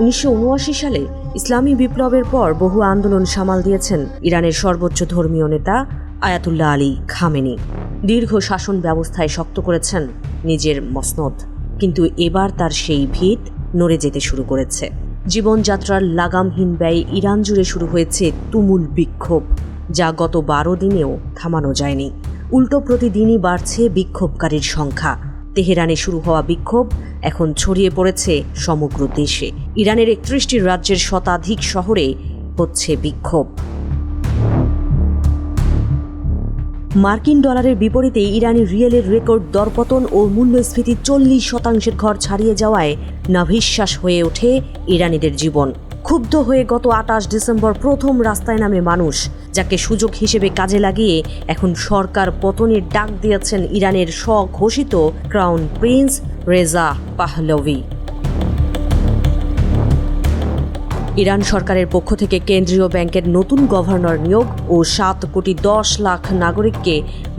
উনিশশো উনআশি সালে ইসলামী বিপ্লবের পর বহু আন্দোলন সামাল দিয়েছেন ইরানের সর্বোচ্চ ধর্মীয় নেতা আয়াতুল্লাহ আলী খামেনি। দীর্ঘ শাসন ব্যবস্থায় শক্ত করেছেন নিজের মসনদ। কিন্তু এবার তার সেই ভিত নড়ে যেতে শুরু করেছে। জীবনযাত্রার লাগামহীন ব্যয় ইরান জুড়ে শুরু হয়েছে তুমুল বিক্ষোভ, যা গত বারো দিনেও থামানো যায়নি। উল্টো প্রতিদিনই বাড়ছে বিক্ষোভকারীর সংখ্যা। তেহরানে শুরু হওয়া বিক্ষোভ এখন ছড়িয়ে পড়েছে সমগ্র দেশে। ইরানের একত্রিশটি রাজ্যের শতাধিক শহরে হচ্ছে বিক্ষোভ। মার্কিন ডলারের বিপরীতে ইরানি রিয়েলের রেকর্ড দরপতন ও মূল্যস্ফীতি চল্লিশ শতাংশের ঘর ছাড়িয়ে যাওয়ায় নাভিশ্বাস হয়ে ওঠে ইরানিদের জীবন। ক্ষুব্ধ হয়ে গত আটাশ ডিসেম্বর প্রথম রাস্তায় নামে মানুষ, যাকে সুযোগ হিসেবে কাজে লাগিয়ে এখন সরকার পতনের ডাক দিয়েছেন ইরানের স্বঘোষিত crown prince Reza Pahlavi. Iran সরকারের পক্ষ থেকে কেন্দ্রীয় ব্যাংকের নতুন গভর্নর নিয়োগ ও সাত কোটি দশ লাখ নাগরিককে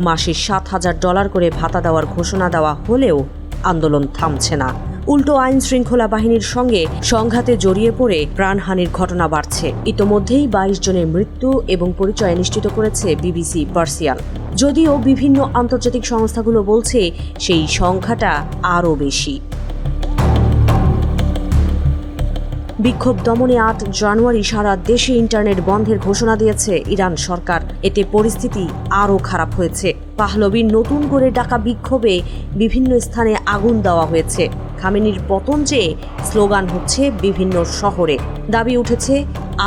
মাসে সাত হাজার ডলার করে ভাতা দেওয়ার ঘোষণা দেওয়া হলেও আন্দোলন থামছে না। উল্টো আইন শৃঙ্খলা বাহিনীর সঙ্গে সংঘাতে জড়িয়ে পড়ে প্রাণহানির ঘটনা বাড়ছে। ইতোমধ্যেই বাইশ জনের মৃত্যু এবং পরিচয় নিশ্চিত করেছে বিবিসি পার্সিয়ান। যদিও বিভিন্ন আন্তর্জাতিক সংস্থাগুলো বলছে সেই সংখ্যাটা আরও বেশি। বিক্ষোভ দমনে আট জানুয়ারি সারা দেশে ইন্টারনেট বন্ধের ঘোষণা দিয়েছে ইরান সরকার। এতে পরিস্থিতি আরও খারাপ হয়েছে। পাহলবির নতুন করে ডাকা বিক্ষোভে বিভিন্ন স্থানে আগুন দেওয়া হয়েছে। খামেনির পতন চেয়ে স্লোগান হচ্ছে বিভিন্ন শহরে। দাবি উঠেছে,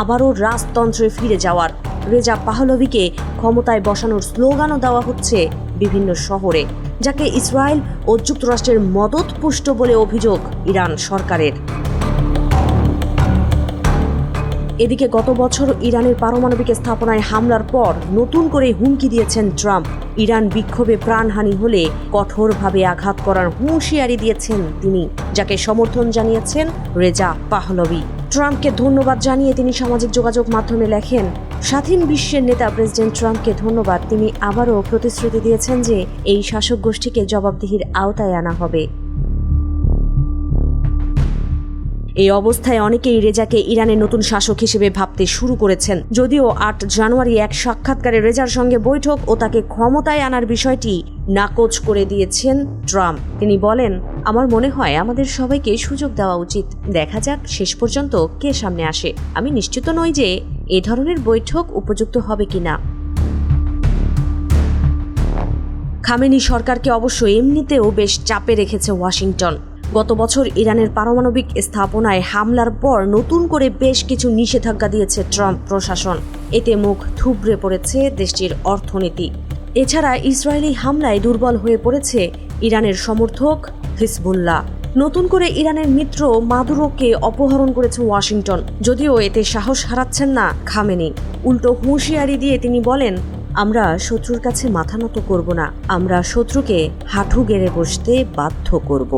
আবারও রাজতন্ত্রে ফিরে যাওয়ার। রেজা পাহলভিকে ক্ষমতায় বসানোর স্লোগানও দেওয়া হচ্ছে বিভিন্ন শহরে, যাকে ইসরায়েল ও যুক্তরাষ্ট্রের মদত পুষ্ট বলে অভিযোগ ইরান সরকারের। এদিকে গত বছর ইরানের পারমাণবিক স্থাপনায় হামলার পর নতুন করে হুমকি দিয়েছেন ট্রাম্প। ইরান বিক্ষোভে প্রাণহানি হলে কঠোরভাবে আঘাত করার হুঁশিয়ারি দিয়েছেন তিনি, যাকে সমর্থন জানিয়েছেন রেজা পাহলভি। ট্রাম্পকে ধন্যবাদ জানিয়ে তিনি সামাজিক যোগাযোগ মাধ্যমে লেখেন, স্বাধীন বিশ্বের নেতা প্রেসিডেন্ট ট্রাম্পকে ধন্যবাদ। তিনি আবারও প্রতিশ্রুতি দিয়েছেন যে এই শাসক গোষ্ঠীকে জবাবদিহির আওতায় আনা হবে। এই অবস্থায় অনেকেই রেজাকে ইরানের নতুন শাসক হিসেবে ভাবতে শুরু করেছেন। যদিও আট জানুয়ারি এক সাক্ষাৎকারে রেজার সঙ্গে বৈঠক ও তাকে ক্ষমতায় আনার বিষয়টি নাকচ করে দিয়েছেন ট্রাম্প। তিনি বলেন, আমার মনে হয় আমাদের সবাইকে সুযোগ দেওয়া উচিত। দেখা যাক শেষ পর্যন্ত কে সামনে আসে। আমি নিশ্চিত নই যে এ ধরনের বৈঠক উপযুক্ত হবে কিনা। খামেনি সরকারকে অবশ্য এমনিতেও বেশ চাপে রেখেছে ওয়াশিংটন। গত বছর ইরানের পারমাণবিক স্থাপনায় হামলার পর নতুন করে বেশ কিছু নিষেধাজ্ঞা দিয়েছে ট্রাম্প প্রশাসন। এতে মুখ থুবড়ে পড়েছে দেশটির অর্থনীতি। এছাড়া ইসরায়েলি হামলায় দুর্বল হয়ে পড়েছে ইরানের সমর্থক হিসবুল্লাহ নতুন করে ইরানের মিত্র মাদুরোকে অপহরণ করেছে ওয়াশিংটন। যদিও এতে সাহস হারাচ্ছেন না খামেনি। উল্টো হুঁশিয়ারি দিয়ে তিনি বলেন, আমরা শত্রুর কাছে মাথা নত করব না। আমরা শত্রুকে হাঁটু গেড়ে বসতে বাধ্য করব।